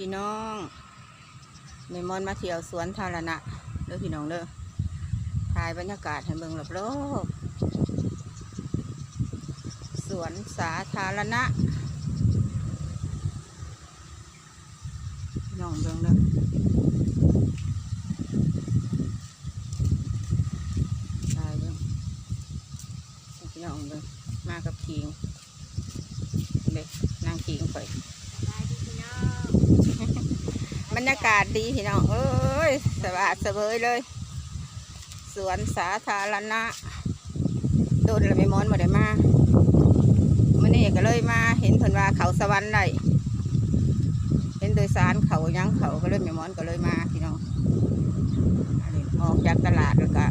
พี่น้องเมมอนมาเที่ยวสวนธารณะเด้อพี่น้องเด้อถ่ายบรรยากาศให้เบิ่งรอบๆสวนสาธารณะน้องเบิ่งเด้อถ่ายเบิ่งพี่น้องเบิ่งมากับคิงเด็กนางคิงข่อย บรรยากาศดีพี่น้องเอ้ยสบายสบายเลย สวนสาธารณะโดนละไม่มอนมาได้มามื่อนี้ก็เลยมาเห็นเพิ่นว่าเขาสวรรค์ได้เห็นโดยสารเขายังเขาก็เลยไม่มอนก็เลยมาพี่น้องออกจากตลาดแล้วก็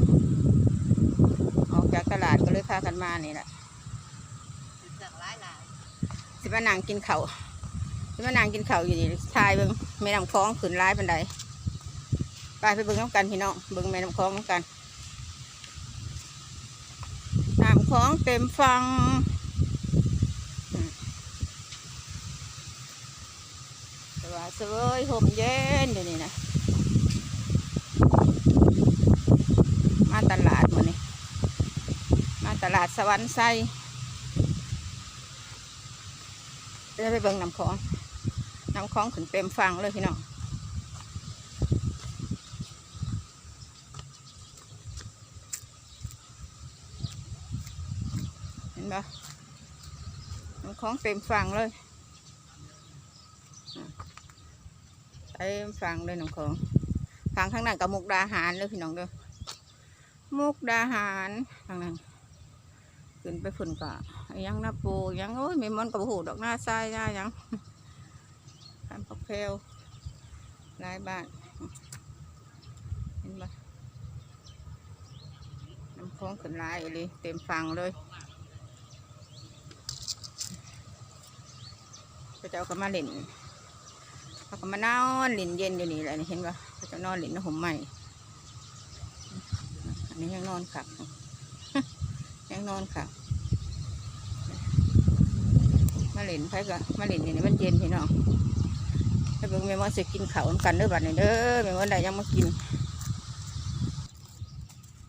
ออกจากตลาดก็เลยพากันมานี่แหละสิมานั่งกินเขาว ที่มานางกินข้าวอยู่นี่ทายเบิ่งแม่น้ำคลองขึ้นร้ายปันใดไปไปเบิ่งน้ำกันพี่น้องเบิ่งแม่น้ำคลองน้ำกันน้ำคลองเต็มฟังอืมสบายสบายห่มเย็นเดี๋ยวนี้นะมาตลาดมานี่มาตลาดสวรรค์ไซ เดี๋ยวไปเบิ่งน้ำคลองน้ำคลองขึ้นเต็มฟังเลยพี่น้องเห็นปะน้ำคลองเต็มฟังเลยอะเต็มฟังเลยน้ำคลองฟังข้างนั้นกับมุกดาหารเลยพี่น้องเด้อมุกดาหารข้างนั้น ขึ้นไปฝุ่นกะยังหน้าปูยังโอ้ยม่มอนกับหูดอกหน้าทรายหน้ายังทำพักเพลลายบ้านเห็นปะน้ำคลองขึ้นลายเลยเต็มฟังเลยพระเจ้าก็มาเล่นเขาก็มานอนเล่นเย็นอยู่นี่แหละเห็นปะพระเจ้านอนเล่นนะผมใหม่อันนี้ยังนอนขับ ยังนอนขับมาเล่นไผก็มาเล่นอยู่นี่มันเย็นพี่น้องให้เบิ่งแม่มอนสิกินข้าวนำกันเด้อบัดนี้เด้อแม่มอนได้ยังมากิน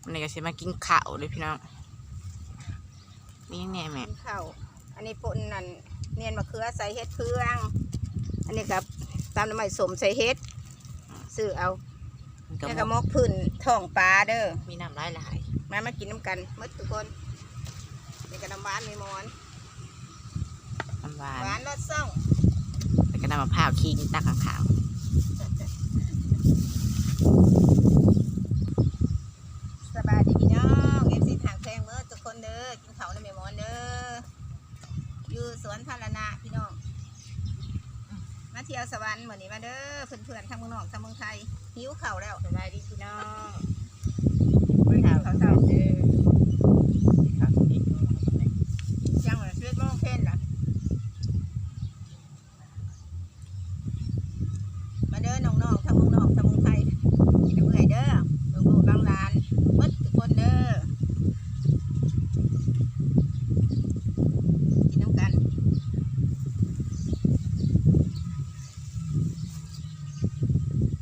วันนี้ก็สิมากินข้าวเลยพี่น้องมียังแหน่แม่กินข้าวอันนี้ป่นนั่นเนียนมะเขือใส่เห็ดเพืองอันนี้ครับตามน้ำมันสมใส่เห็ดซื้อเอามันก็แล้วก็มกพื้นท้องปลาเด้อมีน้ำลายหลายมามากินน้ำกันหมดทุกคน นี่ก็น้ำหวานมีมอนน้ำหวาหวานนรสซ่องแล้วก็น้ำมะพร้าวคิงตักข้างขาวสบายดีพี่น้องเอฟซีทางแพงเมื่อทุกคนเด้อกินข้าวน้ำแม่มอนเด้ออยู่สวนธารณะพี่น้องมาเที่ยวสวรรค์เหมือนนี้มาเด้อเพื่อนๆทั้งเมืองนอกทั้งเมืองไทยหิวข้าวแล้วสบายดีพี่น้องไปหาข้าวเช้าเด้อยังเหมือนเสื้อโมงเพนล่ะมาเด้อน้องๆทั้งเมืองนอกทั้งเมืองไทยกินน้ำเอื่อยเด้อลูกๆหลานๆเบิดทุกคนเด้อกินน้ำกัน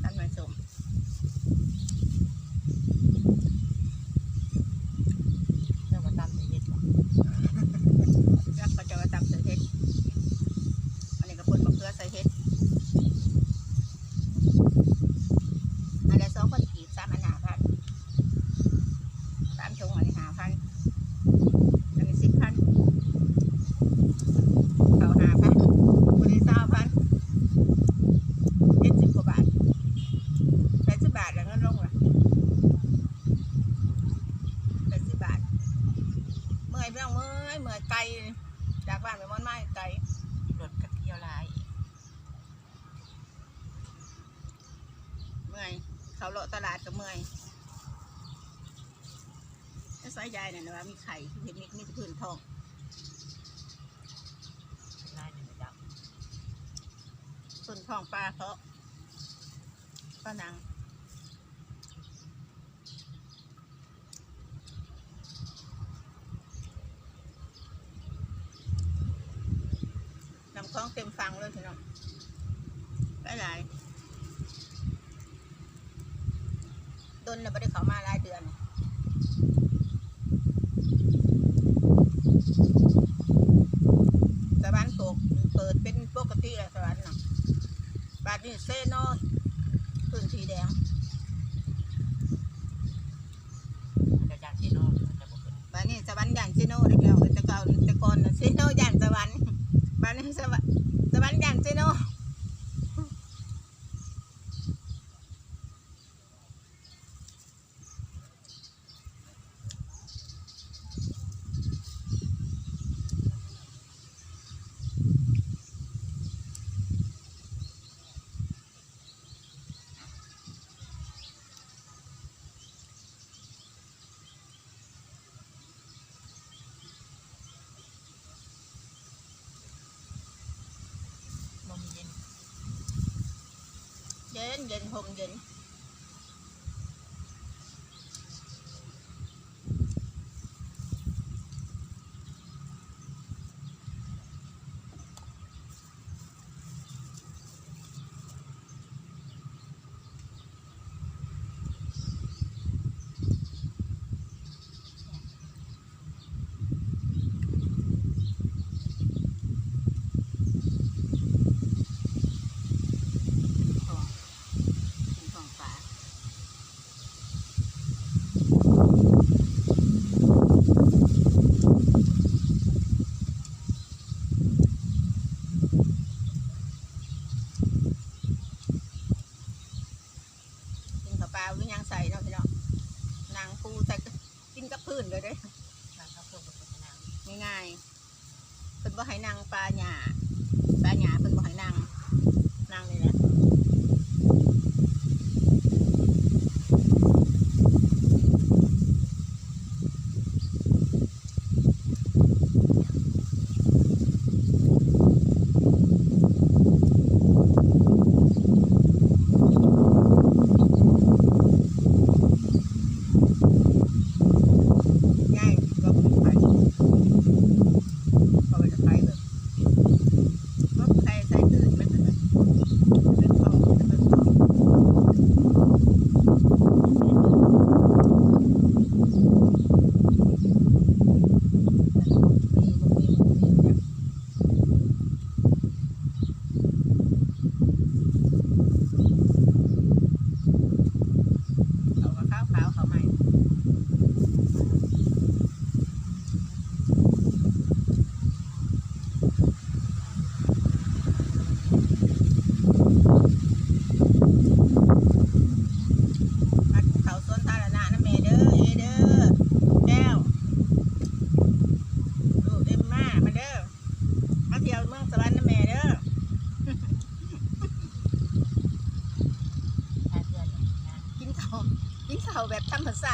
ตันมาสม เรื่องมาตำเย็ด แล้วก็จะมาตำใส่เห็ดอันนี้ก็พ่นมะเขือใส่เห็ดอันนี้สองคนกีบสามอันหาพันสามชงอันนี้หาพันอันนี้สิบพันเขาหาพันคนนี้สามพันเจ็ดสิบกว่าบาทแปดสิบบาทแล้วเงินลงล่ะแปดสิบบาท เมื่อย ไม่ต้องเมื่อยเมื่อยไกลจากบ้านไปมอนไม้ไกลรถกระเทียวหลายเมื่อยเขาเลาะตลาดก็เมื่อยถ้าสายยายเนี่ยนะว่ามีไข่เห็นมีมีแต่พื้นทองลายหนึ่งดพื้นทองปลาเขาป้านางน้ำคลอง น่ะไม่ได้เขามา ย็นเย็นหงเย็น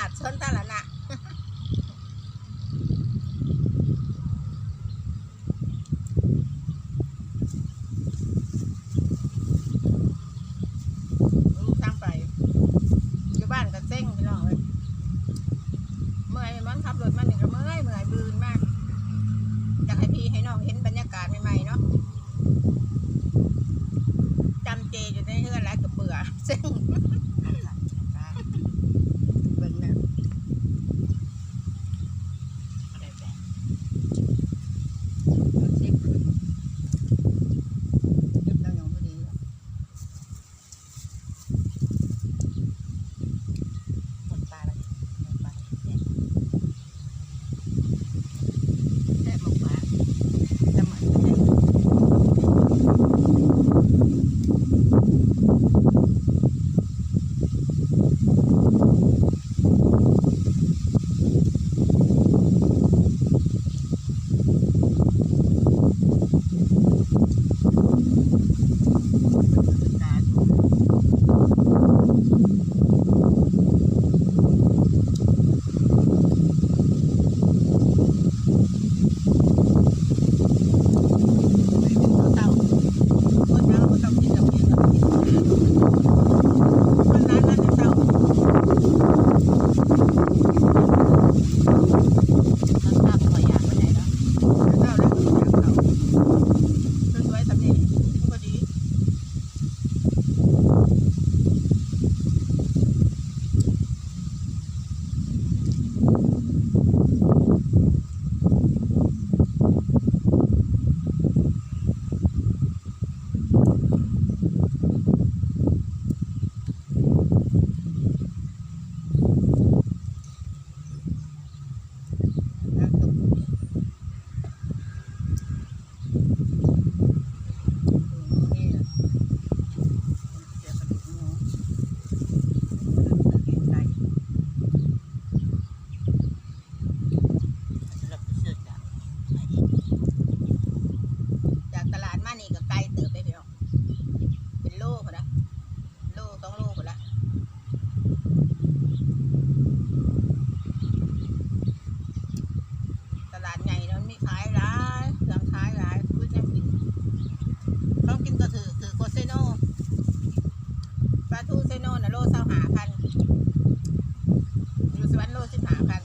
穿大了 ลาทูเซโนนน่ะโลเศ้าหาพันอยู่สวนโลสิบหาพัน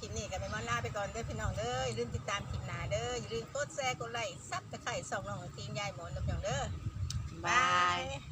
คลิปนี้ก็ไปมอนลาไปก่อนเด้อพี่น้องเด้ออย่าลืมติดตามคลิปหน้าเด้ออย่าลืมกดแชร์กดไลค์ซับตะไคร่ส่องน้องทีมยายหมอนเด้อพี่น้องเด้อบาย Bye.